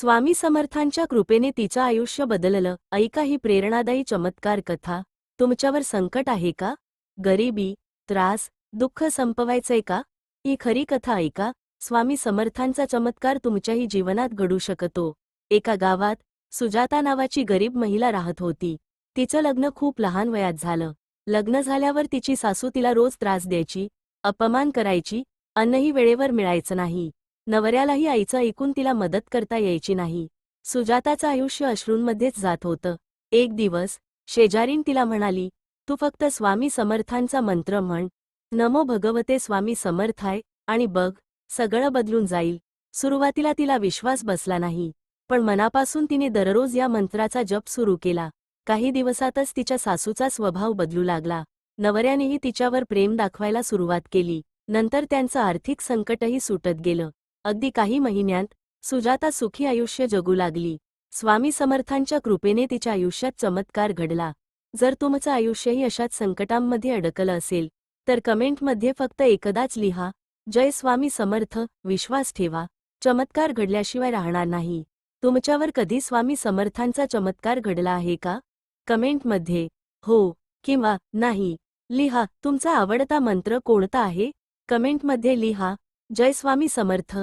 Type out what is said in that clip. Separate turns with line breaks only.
स्वामी समर्थांच्या कृपेने तिचं आयुष्य बदललं. ऐका ही प्रेरणादायी चमत्कार कथा. तुमच्यावर संकट आहे का? गरिबी त्रास दुःख संपवायचंय का? ही खरी कथा ऐका. स्वामी समर्थांचा चमत्कार तुमच्याही जीवनात घडू शकतो. एका गावात सुजाता नावाची गरीब महिला राहत होती. तिचं लग्न खूप लहान वयात झालं. लग्न झाल्यावर तिची सासू तिला रोज त्रास द्यायची अपमान करायची अन्नही वेळेवर मिळायचं नाही. नवऱ्यालाही आईचं ऐकून तिला मदत करता यायची नाही. सुजाताचं आयुष्य अश्रूंमध्येच जात होतं. एक दिवस शेजारीन तिला म्हणाली तू फक्त स्वामी समर्थांचा मंत्र म्हण. नमो भगवते स्वामी समर्थाय आणि बघ सगळं बदलून जाईल. सुरुवातीला तिला विश्वास बसला नाही पण मनापासून तिने दररोज या मंत्राचा जप सुरू केला. काही दिवसातच तिच्या सासूचा स्वभाव बदलू लागला. नवऱ्यानेही तिच्यावर प्रेम दाखवायला सुरुवात केली. नंतर त्यांचं आर्थिक संकटही सुटत गेलं. अगदी काही महिन्यांत सुजाता सुखी आयुष्य जगू लागली. स्वामी समर्थांच्या कृपेने तिच्या आयुष्यात चमत्कार घडला. जर तुमचं आयुष्यही अशाच संकटांमध्ये अडकलं असेल तर कमेंटमध्ये फक्त एकदाच लिहा जय स्वामी समर्थ विश्वास ठेवा. चमत्कार घडल्याशिवाय राहणार नाही. तुमच्यावर कधी स्वामी समर्थांचा चमत्कार घडला आहे का? कमेंटमध्ये हो किंवा नाही. लिहा तुमचा आवडता मंत्र कोणता आहे? कमेंटमध्ये लिहा जय स्वामी समर्थ.